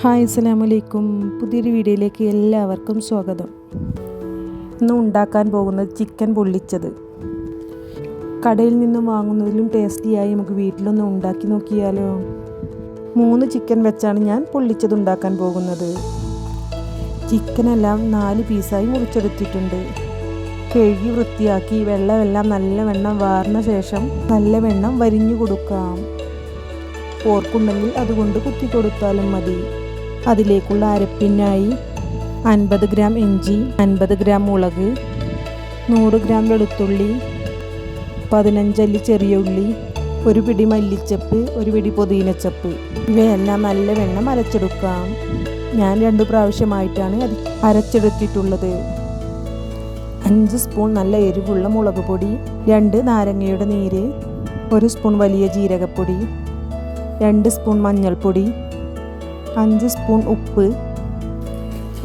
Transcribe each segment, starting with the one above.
Hi അസ്സലാമലൈക്കും. പുതിയൊരു വീഡിയോയിലേക്ക് എല്ലാവർക്കും സ്വാഗതം. ഇന്ന് ഉണ്ടാക്കാൻ പോകുന്നത് ചിക്കൻ പൊള്ളിച്ചത്. കടയിൽ നിന്നും വാങ്ങുന്നതിലും ടേസ്റ്റിയായി നമുക്ക് വീട്ടിലൊന്ന് ഉണ്ടാക്കി നോക്കിയാലോ? മൂന്ന് ചിക്കൻ വെച്ചാണ് ഞാൻ പൊള്ളിച്ചത് ഉണ്ടാക്കാൻ പോകുന്നത്. ചിക്കനെല്ലാം നാല് പീസായി മുറിച്ചെടുത്തിട്ടുണ്ട്. കഴുകി വൃത്തിയാക്കി വെള്ളമെല്ലാം നല്ല വെണ്ണം വാർന്ന ശേഷം നല്ല വെണ്ണം വരിഞ്ഞു കൊടുക്കാം. പോർക്കുണ്ടെങ്കിൽ അതുകൊണ്ട് കുത്തി കൊടുത്താലും മതി. അതിലേക്കുള്ള അരപ്പിനായി അൻപത് ഗ്രാം ഇഞ്ചി അൻപത് ഗ്രാം മുളക് നൂറ് ഗ്രാം വെളുത്തുള്ളി പതിനഞ്ചല്ലി ചെറിയ ഉള്ളി ഒരു പിടി മല്ലിച്ചപ്പ് ഒരു പിടി പൊതിനച്ചപ്പ്. ഇവയെല്ലാം നല്ല വെണ്ണം അരച്ചെടുക്കാം. ഞാൻ രണ്ടു പ്രാവശ്യമായിട്ടാണ് അര അരച്ചെടുത്തിട്ടുള്ളത്. അഞ്ച് സ്പൂൺ നല്ല എരിവുള്ള മുളക് പൊടി രണ്ട് നാരങ്ങയുടെ നീര് ഒരു സ്പൂൺ വലിയ ജീരകപ്പൊടി രണ്ട് സ്പൂൺ മഞ്ഞൾപ്പൊടി അഞ്ച് സ്പൂൺ ഉപ്പ്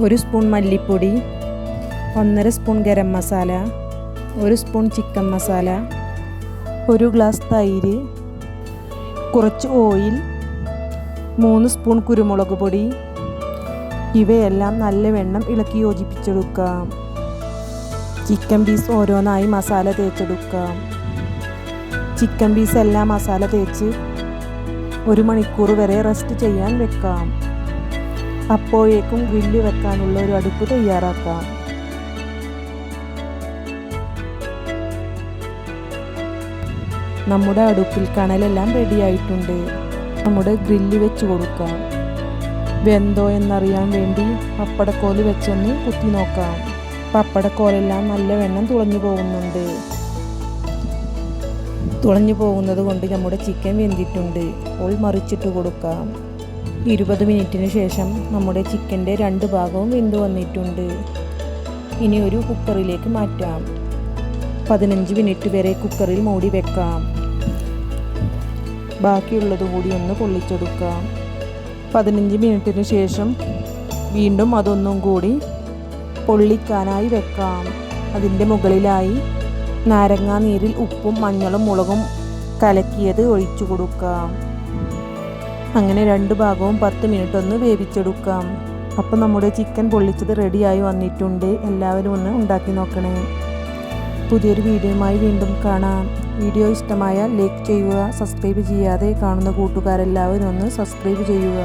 ഒരു സ്പൂൺ മല്ലിപ്പൊടി ഒന്നര സ്പൂൺ ഗരം മസാല ഒരു സ്പൂൺ ചിക്കൻ മസാല ഒരു ഗ്ലാസ് തൈര് കുറച്ച് ഓയിൽ മൂന്ന് സ്പൂൺ കുരുമുളക് പൊടി. ഇവയെല്ലാം നല്ല വെണ്ണം ഇളക്കി യോജിപ്പിച്ചെടുക്കാം. ചിക്കൻ പീസ് ഓരോന്നായി മസാല തേച്ചെടുക്കാം. ചിക്കൻ പീസ് എല്ലാം മസാല തേച്ച് ഒരു മണിക്കൂർ വരെ റെസ്റ്റ് ചെയ്യാൻ വെക്കാം. അപ്പോഴേക്കും ഗ്രില്ല് വെക്കാനുള്ള ഒരു അടുപ്പ് തയ്യാറാക്കാം. നമ്മുടെ അടുപ്പിൽ കണലെല്ലാം റെഡിയായിട്ടുണ്ട് നമ്മുടെ ഗ്രില്ല് വെച്ച് കൊടുക്കാം. വെന്തോ എന്നറിയാൻ വേണ്ടി പപ്പടക്കോൽ വെച്ചൊന്ന് കുത്തി നോക്കാം. പപ്പടക്കോലെല്ലാം നല്ല വെണ്ണം തുളഞ്ഞു പോകുന്നുണ്ട്. തുളഞ്ഞു പോകുന്നത് കൊണ്ട് നമ്മുടെ ചിക്കൻ വെന്തിട്ടുണ്ട്. അപ്പോൾ മറിച്ചിട്ട് കൊടുക്കാം. ഇരുപത് മിനിറ്റിന് ശേഷം നമ്മുടെ ചിക്കന്റെ രണ്ട് ഭാഗവും വെന്ത് വന്നിട്ടുണ്ട്. ഇനി ഒരു കുക്കറിലേക്ക് മാറ്റാം. പതിനഞ്ച് മിനിറ്റ് വരെ കുക്കറിൽ മൂടി വെക്കാം. ബാക്കിയുള്ളത് കൂടി ഒന്ന് പൊള്ളിച്ചെടുക്കാം. പതിനഞ്ച് മിനിറ്റിന് ശേഷം വീണ്ടും അതൊന്നും കൂടി പൊള്ളിക്കാനായി വെക്കാം. അതിന്റെ മുകളിലായി നാരങ്ങാ നീരിൽ ഉപ്പും മഞ്ഞളും മുളകും കലക്കിയത് ഒഴിച്ചു കൊടുക്കാം. അങ്ങനെ രണ്ട് ഭാഗവും പത്ത് മിനിറ്റ് ഒന്ന് വേവിച്ചെടുക്കാം. അപ്പോൾ നമ്മുടെ ചിക്കൻ പൊള്ളിച്ചത് റെഡിയായി വന്നിട്ടുണ്ട്. എല്ലാവരും ഒന്ന് ഉണ്ടാക്കി നോക്കണേ. പുതിയൊരു വീഡിയോയുമായി വീണ്ടും കാണാം. വീഡിയോ ഇഷ്ടമായാൽ ലൈക്ക് ചെയ്യുക സബ്സ്ക്രൈബ് ചെയ്യാതെ കാണുന്ന കൂട്ടുകാരെല്ലാവരും ഒന്ന് സബ്സ്ക്രൈബ് ചെയ്യുക.